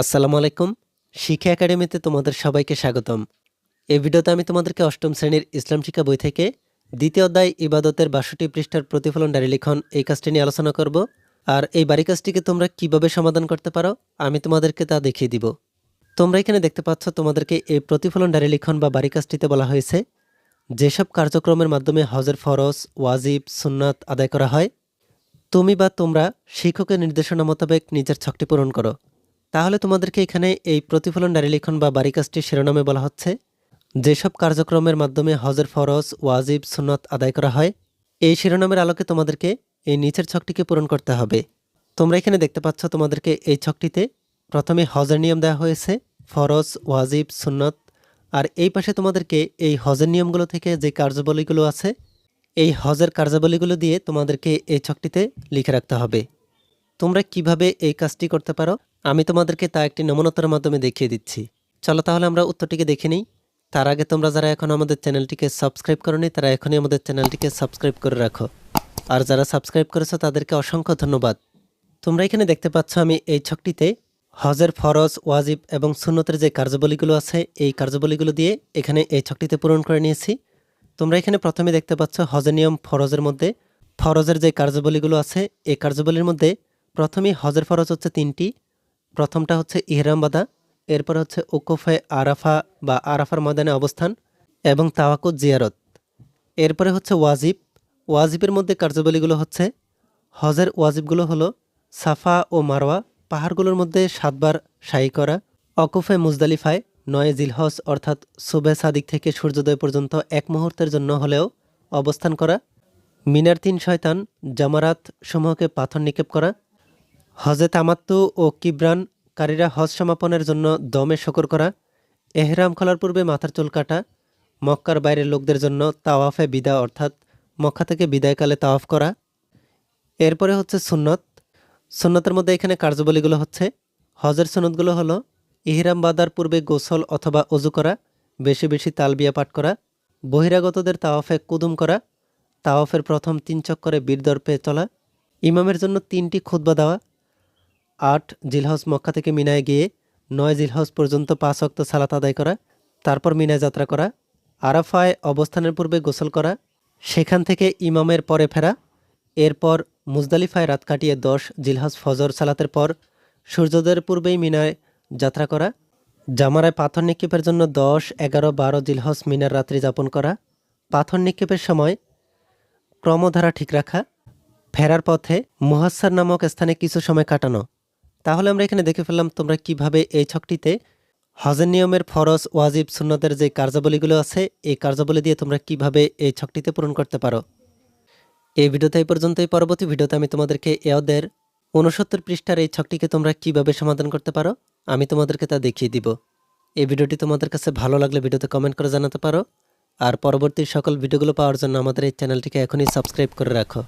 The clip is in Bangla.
আসসালামু আলাইকুম। শিক্ষা একাডেমিতে তোমাদের সবাইকে স্বাগতম। এই ভিডিওতে আমি তোমাদেরকে অষ্টম শ্রেণির ইসলাম শিক্ষা বই থেকে দ্বিতীয় অধ্যায় ইবাদতের বাষট্টি পৃষ্ঠার প্রতিফলন ডায়েরি লিখন এই কাজটি নিয়ে আলোচনা করব। আর এই বাড়ি কাজটিকে তোমরা কীভাবে সমাধান করতে পারো, আমি তোমাদেরকে তা দেখিয়ে দিব। তোমরা এখানে দেখতে পাচ্ছ তোমাদেরকে এই প্রতিফলন ডায়েরি লিখন বা বাড়ি কাজটিতে বলা হয়েছে। যেসব কার্যক্রমের মাধ্যমে হজের ফরজ, ওয়াজিব, সুন্নাত আদায় করা হয়, তুমি বা তোমরা শিক্ষকের নির্দেশনা মোতাবেক নিজের ছকটি পূরণ করো। তাহলে তোমাদেরকে এখানে এই প্রতিফলন ডায়েরি লিখন বা বাড়ি কাজটির শিরোনামে বলা হচ্ছে। যেসব কার্যক্রমের মাধ্যমে হজের ফরজ, ওয়াজিব, সুন্নত আদায় করা হয়, এই শিরোনামের আলোকে তোমাদেরকে এই নিচের ছকটিকে পূরণ করতে হবে। তোমরা এখানে দেখতে পাচ্ছ তোমাদেরকে এই ছকটিতে প্রথমে হজের নিয়ম দেওয়া হয়েছে, ফরজ, ওয়াজিব, সুন্নত, আর এই পাশে তোমাদেরকে এই হজের নিয়মগুলো থেকে যে কার্যাবলীগুলো আছে, এই হজের কার্যাবলীগুলো দিয়ে তোমাদেরকে এই ছকটিতে লিখে রাখতে হবে। তোমরা কীভাবে এই কাজটি করতে পারো? আমি তোমাদেরকে তা একটি নমনতার মাধ্যমে দেখিয়ে দিচ্ছি। চলো তাহলে আমরা উত্তরটিকে দেখে নিই। তার আগে তোমরা যারা এখন আমাদের চ্যানেলটিকে সাবস্ক্রাইব করনি, তারা এখনই আমাদের চ্যানেলটিকে সাবস্ক্রাইব করে রাখো। আর যারা সাবস্ক্রাইব করেছ, তাদেরকে অসংখ্য ধন্যবাদ। তোমরা এখানে দেখতে পাচ্ছ আমি এই ছকটিতে হজের ফরজ, ওয়াজিব এবং সুন্নতের যে কার্যবলীগুলো আছে, এই কার্যাবলীগুলো দিয়ে এখানে এই ছকটিতে পূরণ করে নিয়েছি। তোমরা এখানে প্রথমে দেখতে পাচ্ছ হজের নিয়ম ফরজের মধ্যে। ফরজের যে কার্যবলীগুলো আছে, এই কার্যাবলীর মধ্যে প্রথমেই হজের ফরজ হচ্ছে তিনটি প্রথমটা হচ্ছে ইহরাম বাদা, এরপর হচ্ছে উকুফে আরাফা বা আরাফার ময়দানে অবস্থান এবং তাওয়াকুত জিয়ারত। এরপরে হচ্ছে ওয়াজিব, ওয়াজিবের মধ্যে কার্যাবলীগুলো হচ্ছে, হজের ওয়াজিবগুলো হলো সাফা ও মারওয়া, পাহাড়গুলোর মধ্যে সাতবার সাই করা অকুফে মুজদালিফায় নয় জিলহজ অর্থাৎ সুবে সাদিক থেকে সূর্যোদয় পর্যন্ত এক মুহূর্তের জন্য হলেও অবস্থান করা, মিনার তিন শয়তান জামারাত সমূহকে পাথর নিক্ষেপ করা হজে তামাত্তু ও কিব্রান কারীরা হজ সমাপনের জন্য দমে শকর করা, এহরাম খোলার পূর্বে মাথার চুল কাটা, মক্কার বাইরের লোকদের জন্য তাওয়াফে বিদা অর্থাৎ মক্কা থেকে বিদায়কালে তাওয়াফ করা। এরপরে হচ্ছে সুন্নত। সুন্নতের মধ্যে এখানে কার্যবলীগুলো হচ্ছে। হজের সুন্নতগুলো হলো ইহরাম বাদার পূর্বে গোসল অথবা অজু করা, বেশি বেশি তালবিয়া পাঠ করা, বহিরাগতদের তাওয়াফে কুদুম করা, তাওয়াফের প্রথম তিন চক্করে বীরদর্পে চলা, ইমামের জন্য তিনটি খুতবা দেওয়া আট জিলহজ মক্কা থেকে মিনায় গিয়ে নয় জিলহজ পর্যন্ত পাঁচ অক্ত সালাত আদায় করা, তারপর মিনায় যাত্রা করা, আরাফায় অবস্থানের পূর্বে গোসল করা, সেখান থেকে ইমামের পরে ফেরা, এরপর মুজদালিফায় রাত কাটিয়ে দশ জিলহজ ফজর সালাতের পর সূর্যোদয়ের পূর্বেই মিনায় যাত্রা করা, জামারায় পাথর নিক্ষেপের জন্য দশ, এগারো, বারো জিলহজ মিনার রাত্রি যাপন করা, পাথর নিক্ষেপের সময় ক্রমধারা ঠিক রাখা, ফেরার পথে মুহাসার নামক স্থানে কিছু সময় কাটানো। তাহলে আমরা এখানে দেখে ফেললাম তোমরা কীভাবে এই ছকটিতে হজের নিয়মের ফরজ, ওয়াজিব, সুন্নতের যে কার্যাবলীগুলো আছে, এই কার্যাবলী দিয়ে তোমরা কীভাবে এই ছকটিতে পূরণ করতে পারো। এই ভিডিওতে এই পর্যন্তই। পরবর্তী ভিডিওতে আমি তোমাদেরকে এওদের উনসত্তর পৃষ্ঠার এই ছকটিকে তোমরা কীভাবে সমাধান করতে পারো, আমি তোমাদেরকে তা দেখিয়ে দিব। এই ভিডিওটি তোমাদের কাছে ভালো লাগলে ভিডিওতে কমেন্ট করে জানাতে পারো। আর পরবর্তী সকল ভিডিওগুলো পাওয়ার জন্য আমাদের এই চ্যানেলটিকে এখনই সাবস্ক্রাইব করে রাখো।